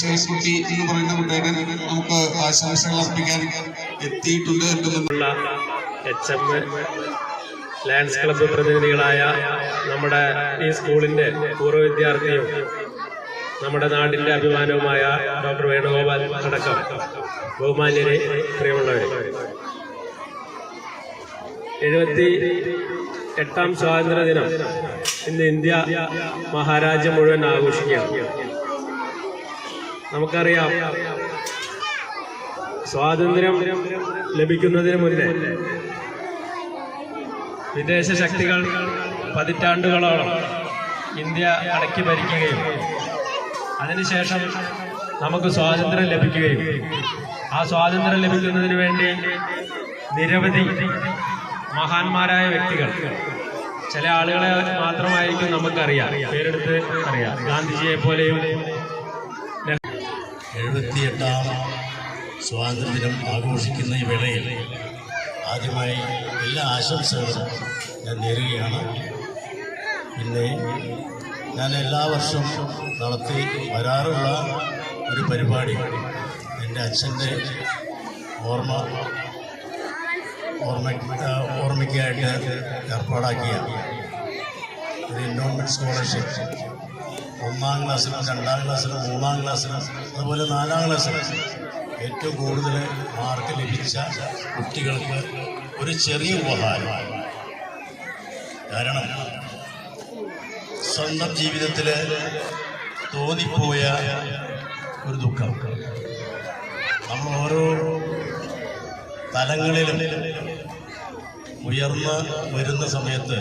ശിവൻകുട്ടി എന്ന് പറയുന്ന നമുക്ക് ആശംസകൾ അർപ്പിക്കാൻ എത്തിയിട്ടുണ്ട് ലയൺസ് ക്ലബ്ബ് പ്രതിനിധികളായ നമ്മുടെ ഈ സ്കൂളിന്റെ പൂർവ വിദ്യാർത്ഥിയും നമ്മുടെ നാടിന്റെ അഭിമാനവുമായ ഡോക്ടർ വേണുഗോപാൽ അടക്കം ബഹുമാന്യരെ പ്രിയമുള്ളവരെ. എഴുപത്തി എട്ടാം സ്വാതന്ത്ര്യ ദിനം ഇന്ന് ഇന്ത്യ മഹാരാജ്യം മുഴുവൻ ആഘോഷിക്കുകയാണ്. നമുക്കറിയാം. സ്വാതന്ത്ര്യം ലഭിക്കുന്നതിന് മുന്നേ വിദേശ ശക്തികൾ പതിറ്റാണ്ടുകളോളം ഇന്ത്യ അടക്കി ഭരിക്കുകയും അതിനുശേഷം നമുക്ക് സ്വാതന്ത്ര്യം ലഭിക്കുകയും ആ സ്വാതന്ത്ര്യം ലഭിക്കുന്നതിന് വേണ്ടി നിരവധി മഹാന്മാരായ വ്യക്തികൾ ചില ആളുകളെ മാത്രമായിരിക്കും നമുക്കറിയാം പേരെടുത്ത് അറിയാം. ഗാന്ധിജിയെ പോലെയും എഴുപത്തിയെട്ടാം സ്വാതന്ത്ര്യദിനം ആഘോഷിക്കുന്ന ഈ വേളയിൽ ആദ്യമായി എല്ലാ ആശംസകളും ഞാൻ നേരുകയാണ്. പിന്നെ ഞാൻ എല്ലാ വർഷവും നടത്തി വരാറുള്ള ഒരു പരിപാടി എന്റെ അച്ഛന്റെ ഓർമ്മ ഓർമ്മ ഓർമ്മയ്ക്കായിട്ട് ഏർപ്പാടാക്കിയ ഒരു എൻഡോൺമെന്റ് സ്കോളർഷിപ്പ്. ഒന്നാം ക്ലാസ്സിലും രണ്ടാം ക്ലാസ്സിലും മൂന്നാം ക്ലാസ്സിലും അതുപോലെ നാലാം ക്ലാസ്സിലും ഏറ്റവും കൂടുതൽ മാർക്ക് ലഭിച്ച കുട്ടികൾക്ക് ഒരു ചെറിയ ഉപഹാരം. കാരണം സ്വന്തം ജീവിതത്തിൽ തോന്നിപ്പോയ ഒരു ദുഃഖം. നമ്മൾ ഓരോ തലങ്ങളിലും ഉയർന്ന് വരുന്ന സമയത്ത്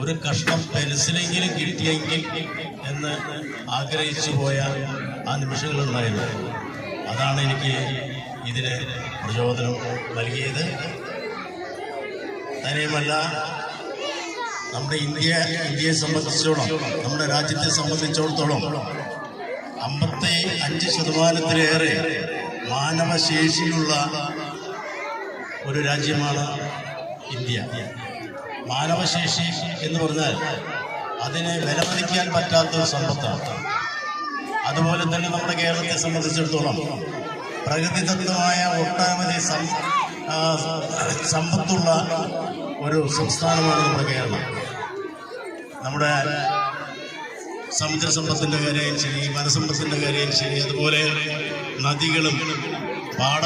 ഒരു കഷ്ണം പെൻസിലെങ്കിലും കിട്ടിയെങ്കിൽ എന്ന് ആഗ്രഹിച്ചു പോയ ആ നിമിഷങ്ങളുണ്ടായിരുന്നു അതാണ് എനിക്ക് ഇതിന് പ്രചോദനം നൽകിയത്. തന്നെയുമല്ല നമ്മുടെ ഇന്ത്യ ഇന്ത്യയെ സംബന്ധിച്ചിടത്തോളം നമ്മുടെ രാജ്യത്തെ സംബന്ധിച്ചിടത്തോളം അമ്പത്തി അഞ്ച് ശതമാനത്തിലേറെ മാനവശേഷിയുള്ള ഒരു രാജ്യമാണ് ഇന്ത്യ. മാനവശേഷി എന്ന് പറഞ്ഞാൽ അതിനെ വിലമതിക്കാൻ പറ്റാത്ത ഒരു സമ്പത്താണ്. അതുപോലെ തന്നെ നമ്മുടെ കേരളത്തെ സംബന്ധിച്ചിടത്തോളം പ്രകൃതിദത്തമായ ഒട്ടനവധി സമ്പത്തുള്ള ഒരു സംസ്ഥാനമാണ് നമ്മുടെ കേരളം. നമ്മുടെ സമുദ്രസമ്പത്തിന്റെ കാര്യം ശരി വനസമ്പത്തിന്റെ കാര്യം ശരി അതുപോലെ നദികളും പാട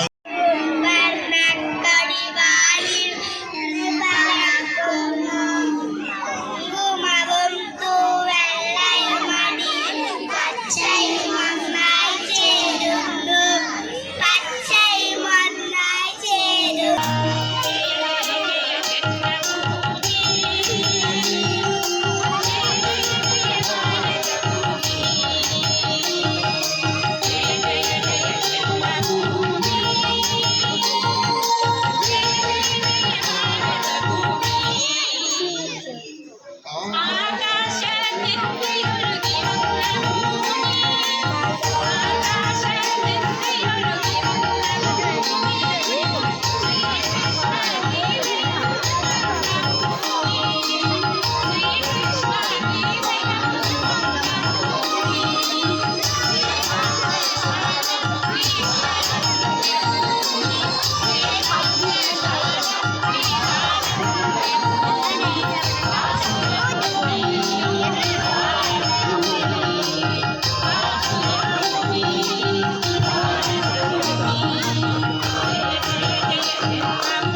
Música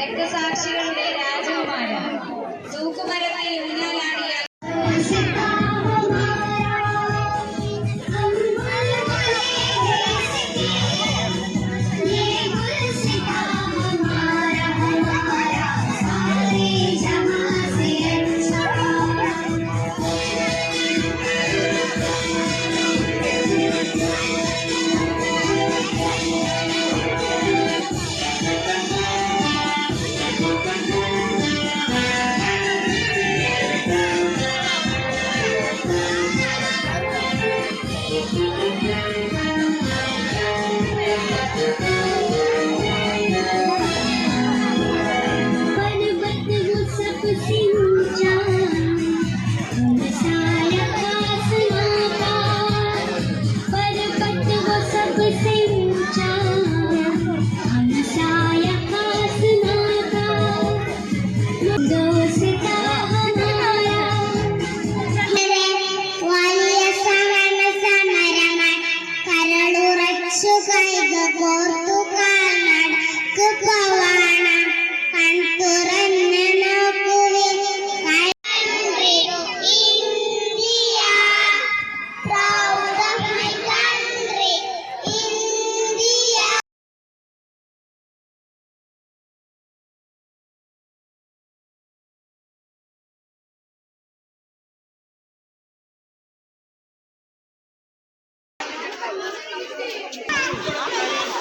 രക്തസാക്ഷികളുടെ